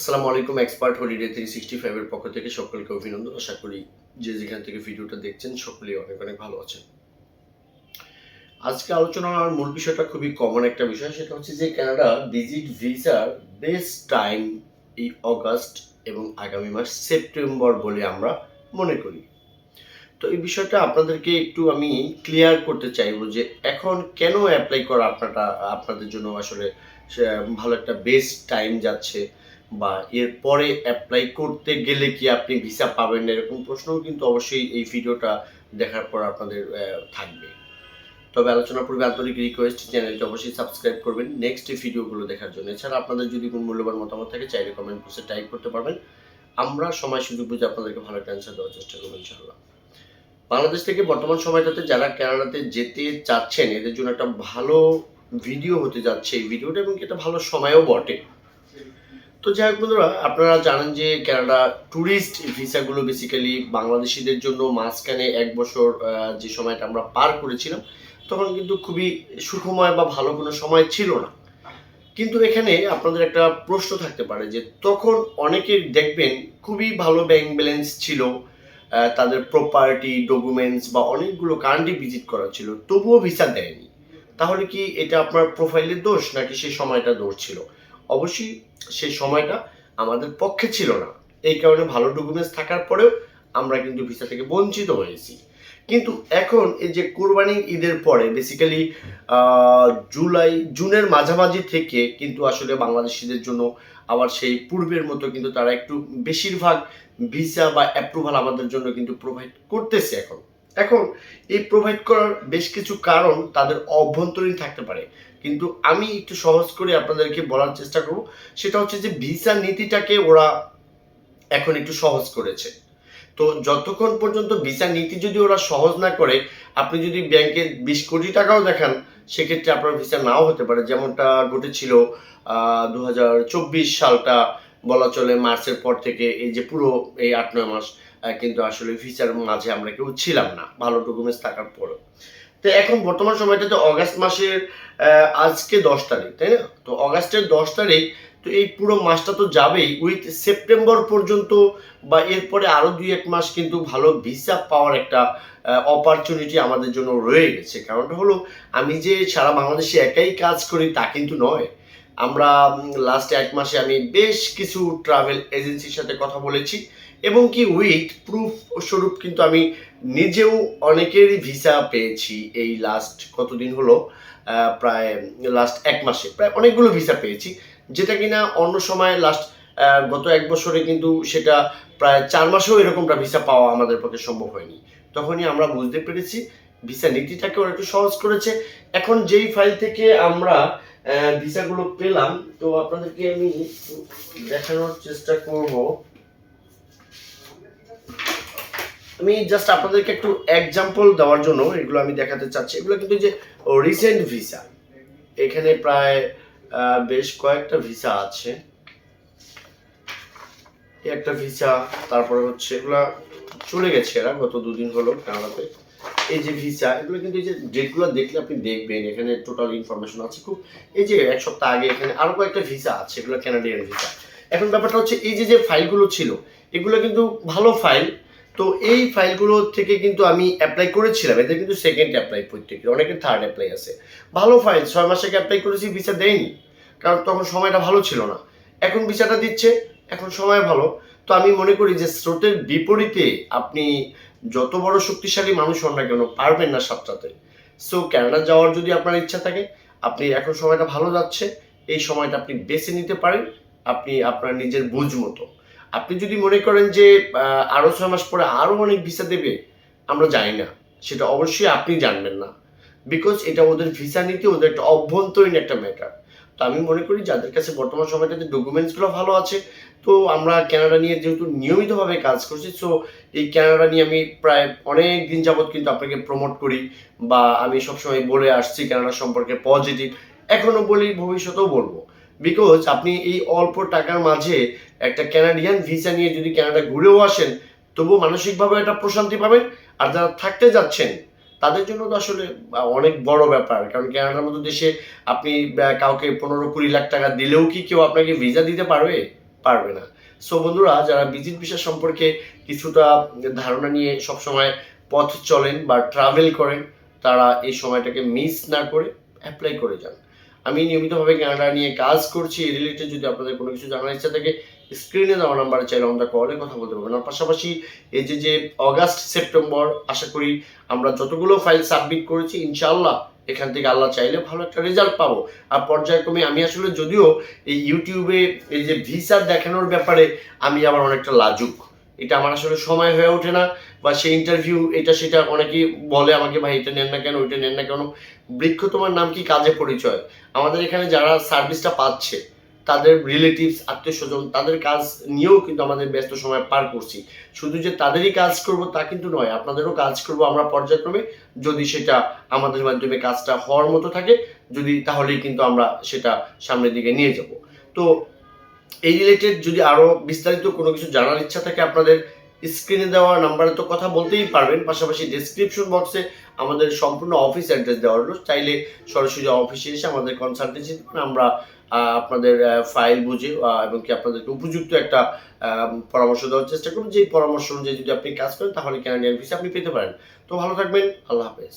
আসসালামু আলাইকুম expert holiday three sixty ফাইভের পক্ষ থেকে সকলকে অভিনন্দন। আশা করি যে যেখান থেকে ভিডিওটা দেখছেন, সকলেই অনেক অনেক ভালো আছেন। আজকে আলোচনার মূল বিষয়টা খুবই কমন একটা বিষয়, সেটা হচ্ছে যে কানাডা ভিজিট ভিসার বেস্ট টাইম এই অগাস্ট এবং আগামী মাস সেপ্টেম্বর বলে আমরা মনে করি। তো এই বিষয়টা আপনাদেরকে একটু আমি ক্লিয়ার করতে চাইব যে এখন কেন অ্যাপ্লাই করা আপনারা আপনাদের জন্য আসলে ভালো একটা বেস্ট টাইম যাচ্ছে বা এরপরে অ্যাপ্লাই করতে গেলে কি আপনি ভিসা পাবেন না এরকম প্রশ্নও কিন্তু অবশ্যই এই ভিডিওটা দেখার পর আপনাদের থাকবে। তবে আলোচনা পূর্বে আন্তরিক রিকোয়েস্ট চ্যানেলটি অবশ্যই সাবস্ক্রাইব করবেন। নেক্সট ভিডিওগুলো দেখার জন্য। এছাড়া আপনাদের যদি কোনো মূল্যবান মতামত থাকে, চাইলে কমেন্ট বক্সে টাইপ করতে পারবেন। আমরা সময় সুযোগ বুঝে আপনাদেরকে ভালো একটা অ্যান্সার দেওয়ার চেষ্টা করব, ইনশাআল্লাহ। বাংলাদেশ থেকে বর্তমান সময়টাতে যারা কানাডাতে যেতে চাচ্ছেন, এদের জন্য একটা ভালো ভিডিও হতে যাচ্ছে এই ভিডিওটা এবং এটা ভালো সময়ও বটে। তো যাই হোক বন্ধুরা, আপনারা জানেন যে কানাডা ট্যুরিস্ট ভিসাগুলো বেসিক্যালি বাংলাদেশিদের জন্য মাঝখানে এক বছর যে সময়টা আমরা পার করেছিলাম, তখন কিন্তু খুবই সুখময় বা ভালো কোনো সময় ছিল না। কিন্তু এখানে আপনাদের একটা প্রশ্ন থাকতে পারে যে তখন অনেকে দেখবেন খুবই ভালো ব্যাংক ব্যালেন্স ছিল তাদের প্রপার্টি ডকুমেন্টস বা অনেকগুলো কান্ট্রি ভিজিট করা ছিল, তবুও ভিসা দেয়নি। তাহলে কি এটা আপনার প্রোফাইলের দোষ নাকি সেই সময়টা দোষ ছিল? অবশ্যই সেই সময়টা আমাদের পক্ষে ছিল না। এই কারণে ভালো ডকুমেন্টস থাকার পরেও আমরা কিন্তু ভিসা থেকে বঞ্চিত হয়েছি। কিন্তু এখন এই যে কোরবানি ঈদের পরে বেসিক্যালি জুলাই, জুনের মাঝামাঝি থেকে কিন্তু আসলে বাংলাদেশিদের জন্য আবার সেই পূর্বের মতো কিন্তু তারা একটু বেশিরভাগ ভিসা বা অ্যাপ্রুভাল আমাদের জন্য কিন্তু প্রোভাইড করতেছে এখন। এখন এই প্রোভাইড করার বেশ কিছু কারণ তাদের অভ্যন্তরীণ থাকতে পারে। কিন্তু আমি একটু সহজ করে আপনাদেরকে বলার চেষ্টা করব, সেটা হচ্ছে যে ভিসা নীতিটাকে ওরা এখন একটু সহজ করেছে। তো যতক্ষণ পর্যন্ত ভিসা নীতি যদি ওরা সহজ না করে, আপনি যদি ব্যাংকে বিশ কোটি টাকাও দেখান, সেক্ষেত্রে আপনার ভিসা নাও হতে পারে। যেমনটা ঘটেছিল দু হাজার চব্বিশ সালটা বলা চলে মার্চের পর থেকে এই যে পুরো এই আট, নয় মাস। কিন্তু আসলে ভিসার মাঝে আমরা কেউ ছিলাম না, ভালো ডকুমেন্টস থাকার পরেও। তো এখন বর্তমান সময়টাতে অগাস্ট মাসের আজকে দশ তারিখ, তাই না? তো অগাস্টের দশ তারিখ, তো এই পুরো মাসটা তো যাবেই। উইথ সেপ্টেম্বর পর্যন্ত বা এরপরে আরও দুই এক মাস কিন্তু ভালো ভিসা পাওয়ার একটা অপরচুনিটি আমাদের জন্য রয়ে গেছে। কারণটা হলো, আমি যে সারা বাংলাদেশে একাই কাজ করি তা কিন্তু নয়। আমরা লাস্ট এক মাসে আমি বেশ কিছু ট্রাভেল এজেন্সির সাথে কথা বলেছি এবং কি উইথ প্রুফ স্বরূপ কিন্তু আমি নিজেও অনেকেরই ভিসা পেয়েছি এই লাস্ট কতদিন হলো প্রায় লাস্ট এক মাসে প্রায় অনেকগুলো ভিসা পেয়েছি, যেটা কিনা অন্য সময় লাস্ট গত এক বছরে কিন্তু সেটা প্রায় চার মাসেও এরকমটা ভিসা পাওয়া আমাদের পক্ষে সম্ভব হয়নি। তখনই আমরা বুঝতে পেরেছি ভিসা নীতিটাকে ওরা একটু সহজ করেছে। এখন যেই ফাইল থেকে আমরা ভিসাগুলো পেলাম, তো আপনাদেরকে আমি দেখানোর চেষ্টা করব। আমি জাস্ট আপনাদেরকে একটু এক্সাম্পল দেওয়ার জন্য এগুলো আমি দেখাতে চাচ্ছি। এগুলো কিন্তু যে রিসেন্ট ভিসা এখানে প্রায় বেশ কয়েকটা ভিসা আছে। একটা ভিসা তারপরে হচ্ছে এগুলা চলে গেছে এরা, গত দুদিন হলো কানাডাতে এই যে ভিসা, এগুলো কিন্তু এই যে ডেটগুলো দেখলে আপনি দেখবেন, এখানে টোটাল ইনফরমেশন আছে খুব, এই যে এক সপ্তাহ আগে এখানে আরও কয়েকটা ভিসা আছে, এগুলো ক্যানাডিয়ান ভিসা। এখন ব্যাপারটা হচ্ছে এই যে যে ফাইলগুলো ছিল, এগুলো কিন্তু ভালো ফাইল তো এই ফাইলগুলো থেকে কিন্তু আমি অ্যাপ্লাই করেছিলাম, এদের কিন্তু সেকেন্ড অ্যাপ্লাই প্রত্যেকের, অনেকের থার্ড অ্যাপ্লাই আছে। ভালো ফাইল ছয় মাসে অ্যাপ্লাই করেছি, ভিসা দেয়নি, কারণ তখন সময়টা ভালো ছিল না। এখন ভিসাটা দিচ্ছে, এখন সময় ভালো। তো আমি মনে করি যে স্রোতের বিপরীতে আপনি যত বড় শক্তিশালী মানুষ হন না কেন পারবেন না সাতটাতে সো ক্যানাডা যাওয়ার যদি আপনার ইচ্ছা থাকে আপনি এখন সময়টা ভালো যাচ্ছে এই সময়টা আপনি বেছে নিতে পারেন আপনি আপনার নিজের বুঝ মতো। আপনি যদি মনে করেন যে আহ, আরও ছয় মাস পরে আরও অনেক ভিসা দেবে আমরা জানি না। সেটা অবশ্যই আপনি জানবেন না। বিকজ এটা ওদের ভিসা নিতে ওদের একটা অভ্যন্তরীণ একটা ম্যাটার তো আমি মনে করি যাদের কাছে বর্তমান সময়টাতে ডকুমেন্টসগুলো ভালো আছে, তো আমরা ক্যানাডা নিয়ে যেহেতু নিয়মিতভাবে কাজ করছি সো এই ক্যানাডা নিয়ে আমি প্রায় অনেক দিন যাবৎ কিন্তু আপনাকে প্রমোট করি বা আমি সবসময় বলে আসছি ক্যানাডা সম্পর্কে পজিটিভ এখনও বলি, ভবিষ্যতেও বলব। বিকজ আপনি এই অল্প টাকার মাঝে একটা ক্যানাডিয়ান ভিসা নিয়ে যদি ক্যানাডা ঘুরেও আসেন, তবুও মানসিকভাবে একটা প্রশান্তি পাবেন। আর যারা থাকতে যাচ্ছেন তাদের জন্য তো আসলে অনেক বড় ব্যাপার। কারণ ক্যানাডার মতো দেশে আপনি কাউকে পনেরো কুড়ি লাখ টাকা দিলেও কি কেউ আপনাকে ভিসা দিতে পারবে? পারবে না। সো বন্ধুরা, যারা ভিজিট ভিসা সম্পর্কে কিছুটা ধারণা নিয়ে সবসময় পথ চলেন বা ট্রাভেল করেন, তারা এই সময়টাকে মিস না করে অ্যাপ্লাই করে যান। আমি নিয়মিতভাবে কানাডা নিয়ে কাজ করছি, এই রিলেটেড যদি আপনাদের কোনো কিছু জানার ইচ্ছা থাকে স্ক্রিনে দেওয়া নাম্বারে চাইলে আমরা কলে কথা বলতে পারবেন। আর পাশাপাশি এই যে যে অগাস্ট, সেপ্টেম্বর, আশা করি আমরা যতগুলো ফাইল সাবমিট করেছি, ইনশাআল্লাহ এখান থেকে আল্লাহ চাইলে ভালো একটা রেজাল্ট পাবো। আর পর্যায়ক্রমে আমি আসলে যদিও এই ইউটিউবে এই যে ভিসা দেখানোর ব্যাপারে আমি আবার অনেকটা লাজুক। এটা আমার আসলে সময় হয়ে ওঠে না বা সেই ইন্টারভিউ এটা সেটা অনেকেই বলে আমাকে, ভাই, এটা নেন না কেন, ওইটা নেন না কেন? বৃক্ষ তোমার নাম কি কাজে পরিচয়? আমাদের এখানে যারা সার্ভিসটা পাচ্ছে তাদের রিলেটিভস আত্মীয় স্বজন, তাদের কাজ নিয়েও কিন্তু আমাদের ব্যস্ত সময় পার করছি। শুধু যে তাদেরই কাজ করব তা কিন্তু নয়, আপনাদেরও কাজ করব আমরা পর্যায়ক্রমে। যদি সেটা আমাদের মাধ্যমে কাজটা হওয়ার মতো থাকে, যদি তাহলেই কিন্তু আমরা সেটা সামনের দিকে নিয়ে যাব। তো এই রিলেটেড যদি আরও বিস্তারিত কোনো কিছু জানার ইচ্ছা থাকে আপনাদের স্ক্রিনে দেওয়া নাম্বারে তো কথা বলতেই পারবেন। পাশাপাশি ডিসক্রিপশন বক্সে আমাদের সম্পূর্ণ অফিস অ্যাড্রেস দেওয়া হলো চাইলে সরাসরি অফিসে এসে আমাদের কনসালটেন্সি আমরা আপনাদের ফাইল বুঝে এবং কি আপনাদেরকে উপযুক্ত একটা পরামর্শ দেওয়ার চেষ্টা করুন যে পরামর্শ অনুযায়ী যদি আপনি কাজ করেন, তাহলে ক্যানাডিয়ান ভিসা আপনি পেতে পারেন। তো ভালো থাকবেন। আল্লাহ হাফেজ।